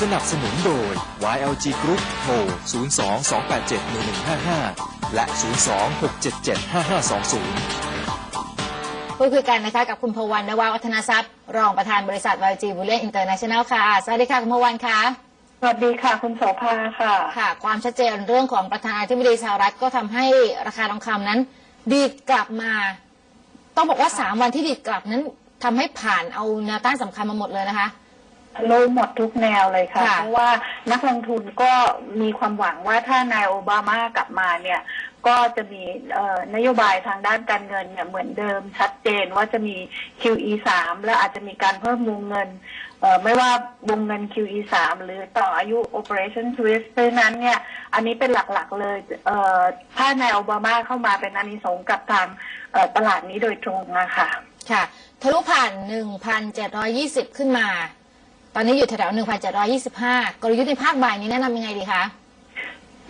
สนับสนุนโดย YLG Group โทร 02-287-1155 และ 02-677-5520พูดคุยกันนะคะกับคุณพวันนวาวัฒนทรัพย์ รองประธานบริษัท YG b u l l i o n International ค่ะ สวัสดีค่ะ คุณพวันค่ะ สวัสดีค่ะ คุณโสภาค่ะ ค่ะ ความชัดเจนเรื่องของประธานาธิบดีสหรัฐก็ทำให้ราคาทองคำนั้น ดีดกลับมา ต้องบอกว่า 3 วันที่ดีดกลับนั้นทำให้ผ่านเอาแนวต้านสำคัญมาหมดเลยนะคะ ลงหมดทุกแนวเลยค่ะ ค่ะเพราะว่านักลงทุนก็มีความหวังว่าถ้านายโอบามากลับมาเนี่ย ก็จะมีเอ่อนโยบายทางด้านการเงินเนี่ยเหมือนเดิมชัดเจนว่าจะมี QE 3และอาจจะมีการเพิ่มวงเงินเอ่อไม่ว่าวงเงิน QE 3หรือต่ออายุ Operation Twist เพราะฉะนั้นเนี่ย อันนี้เป็นหลักๆเลยเอ่อถ้านายโอบามาเข้ามาเป็นอานิสงส์กับทางเอ่อตลาดนี้โดยตรงอะค่ะ ค่ะ ทะลุผ่าน 1,720 ขึ้นมา ตอนนี้อยู่แถวๆ1,725 กลยุทธ์ในภาคบ่ายนี้แนะนำยังไงดีคะ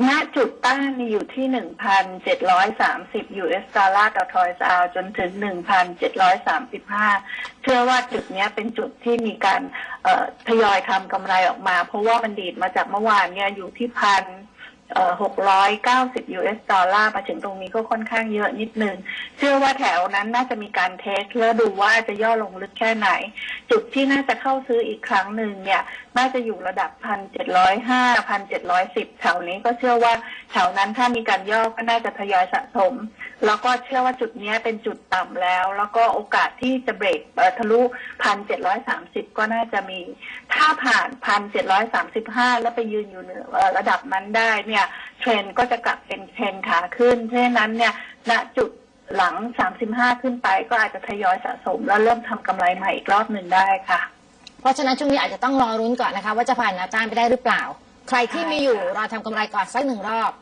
ณจุดต้านอยู่ที่ 1,730 US ดอลลาร์ต่อทอยส์อาวจนถึง 1,735 เชื่อว่าจุดนี้เป็นจุดที่มีการทยอยทำกำไรออกมา เพราะว่ามันดีดมาจากเมื่อวานเนี่ยอยู่ที่พัน หกร้อยเก้าสิบ US ดอลลาร์มาถึงตรงนี้ก็ค่อนข้างเยอะนิดนึง เชื่อว่าแถวนั้นน่าจะมีการเทสแล้วดูว่าจะย่อลงลึกแค่ไหน จุดที่น่าจะเข้าซื้ออีกครั้งหนึ่งเนี่ย น่าจะอยู่ระดับพันเจ็ดร้อยห้าพันเจ็ดร้อยสิบแถวนี้ก็เชื่อว่าแถวนั้นถ้ามีการย่อก็น่าจะทยอยสะสม แล้วก็เชื่อว่าจุดนี้เป็นจุดต่ำแล้ว แล้วก็โอกาสที่จะเบรกทะลุพันเจ็ดร้อยสามสิบก็น่าจะมี ถ้าผ่านพันเจ็ดร้อยสามสิบห้าแล้วไปยืนอยู่เหนือเอ่อระดับนั้นได้เนี่ยเทรนด์ก็จะกลับเป็นเทรนด์ขาขึ้น เพราะฉะนั้นเนี่ยณจุดหลัง 35 ขึ้นไปก็อาจจะทยอยสะสม แล้วเริ่มทำกำไรใหม่อีกรอบหนึ่งได้ค่ะ เพราะฉะนั้นช่วงนี้อาจจะต้องรอรุ้นก่อนนะคะ ว่าจะผ่านแนวต้านไปได้หรือเปล่า ใครที่มีอยู่รอทำกำไรก่อนสักหนึ่งรอบ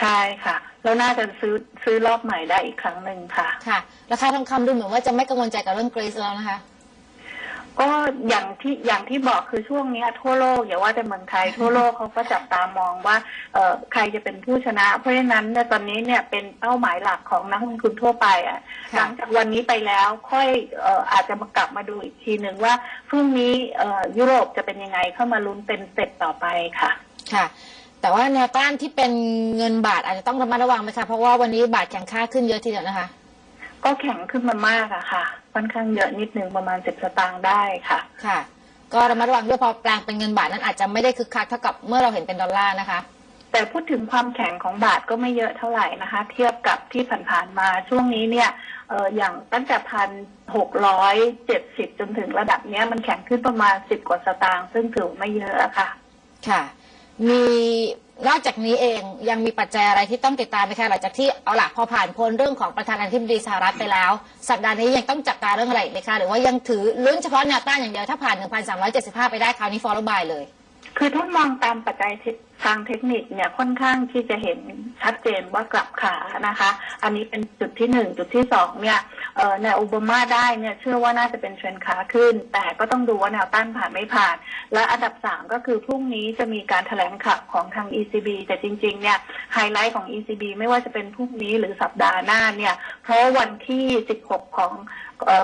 ใช่ค่ะ แล้วน่าจะซื้อซื้อรอบใหม่ได้อีกครั้งหนึ่งค่ะ ค่ะ ราคาทองคำดูเหมือนว่าจะไม่กังวลใจกับเรื่องกรีซแล้วนะคะ ก็อย่างที่อย่างที่บอกคือช่วงเนี้ยทั่วโลกอย่าว่าแต่เมืองไทยทั่วโลกเขาก็จับตามองว่าเอ่อใครจะเป็นผู้ชนะ เพราะฉะนั้นเนี่ยตอนนี้เนี่ยเป็นเป้าหมายหลักของนักลงทุนทั่วไปอะค่ะหลังจากวันนี้ไปแล้วค่อยเอ่ออาจจะมากลับมาดูอีกทีหนึ่งว่าพรุ่งนี้เอ่อยุโรปจะเป็นยังไงเข้ามาลุ้นเป็นเสร็จต่อไปค่ะค่ะแต่ว่าแนวต้านที่เป็นเงินบาทอาจจะต้องระมัดระวังไหมคะเพราะว่าวันนี้บาทแข็งค่าขึ้นเยอะทีเดียวนะคะ ก็แข็งขึ้นมามากอะค่ะ ค่อนข้างเยอะนิดนึงประมาณสิบสตางค์ได้ค่ะ ค่ะ ก็ระมัดระวังด้วยพอแปลงเป็นเงินบาทนั้นอาจจะไม่ได้คึกคักเท่ากับเมื่อเราเห็นเป็นดอลลาร์นะคะ แต่พูดถึงความแข็งของบาทก็ไม่เยอะเท่าไหร่นะคะ เทียบกับที่ผ่านๆมาช่วงนี้เนี่ยเอออย่างตั้งแต่พันหกร้อยเจ็ดสิบจนถึงระดับเนี้ยมันแข็งขึ้นประมาณสิบกว่าสตางค์ซึ่งถือไม่เยอะอะค่ะ ค่ะ มี นอกจากนี้เองยังมีปัจจัยอะไรที่ต้องติดตามไหมคะหลังจากที่เอาละพอผ่านพ้นเรื่องของประธานาธิบดีสหรัฐไปแล้ว สัปดาห์นี้ยังต้องจับตาเรื่องอะไรอีกไหมคะหรือว่ายังถือลุ้นเฉพาะแนวต้านอย่างเดียวถ้าผ่าน 1,375 ไปได้คราวนี้ฟอลล์บายเลย คือถ้ามองตามปัจจัยทางเทคนิคเนี่ยค่อนข้างที่จะเห็นชัดเจนว่ากลับขานะคะ อันนี้เป็นจุดที่หนึ่งจุดที่สองเนี่ยเอ่อแนวโอบามาได้เนี่ยเชื่อว่าน่าจะเป็นเทรนขาขึ้น แต่ก็ต้องดูว่าแนวต้านผ่านไม่ผ่าน และอันดับสามก็คือพรุ่งนี้จะมีการแถลงข่าวของทาง ECB แต่จริงๆเนี่ยไฮไลท์ของ ECB ไม่ว่าจะเป็นพรุ่งนี้หรือสัปดาห์หน้าเนี่ยเพราะวันที่ 16 ของ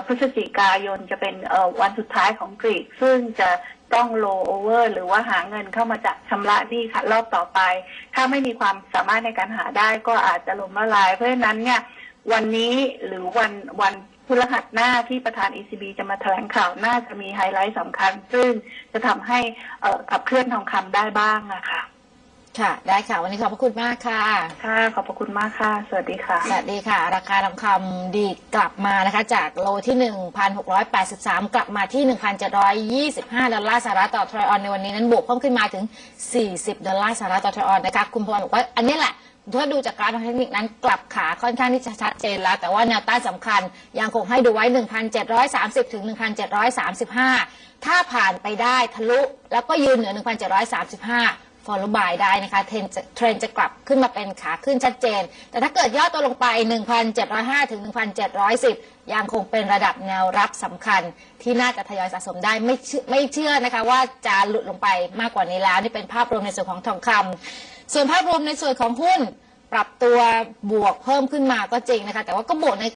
พฤศจิกายนจะเป็นวันสุดท้ายของกรีกซึ่งจะ ต้องโลโอเวอร์หรือว่าหาเงินเข้ามาจากชำระหนี้ค่ะ รอบต่อไป ถ้าไม่มีความสามารถในการหาได้ก็อาจจะล้มละลาย เพราะฉะนั้นเนี่ยวันนี้หรือวันวันพฤหัสหน้าที่ประธาน ECB จะมาแถลงข่าวน่าจะมีไฮไลท์สำคัญ ซึ่งจะทำให้ขับเคลื่อนทองคำได้บ้างอะค่ะ ค่ะ ได้ค่ะ วันนี้ขอบพระคุณมากค่ะ ค่ะ ขอบพระคุณมากค่ะ สวัสดีค่ะ สวัสดีค่ะ ราคาทองคำดีดกลับมานะคะ จากโลที่ 1,683 กลับมาที่ 1,725 ดอลลาร์สหรัฐต่อทรอยออนในวันนี้นั้นบวกเพิ่มขึ้นมาถึง 40 ดอลลาร์สหรัฐต่อทรอยออนนะคะ คุณพลบอกว่าอันนี้แหละถ้าดูจากกราฟทางเทคนิคนั้นกลับขาค่อนข้างที่จะชัดเจนแล้ว แต่ว่าแนวต้านสำคัญยังคงให้ดูไว้ 1,730 ถึง 1,735 ถ้าผ่านไปได้ทะลุแล้วก็ยืนเหนือ 1,735 follow by ได้นะคะเทรนจะเทรนจะกลับขึ้นมาเป็นขาขึ้นชัดเจน แต่ถ้าเกิดย่อตัวลงไป 1,705 ถึง 1,710 ยังคงเป็นระดับแนวรับสำคัญที่น่าจะทยอยสะสมได้ไม่เชื่อไม่เชื่อนะคะว่าจะหลุดลงไปมากกว่านี้แล้ว นี่เป็นภาพรวมในส่วนของทองคำส่วนภาพรวมในส่วนของหุ้นปรับตัวบวกเพิ่มขึ้นมาก็จริงนะคะ แต่ว่าก็บวกใน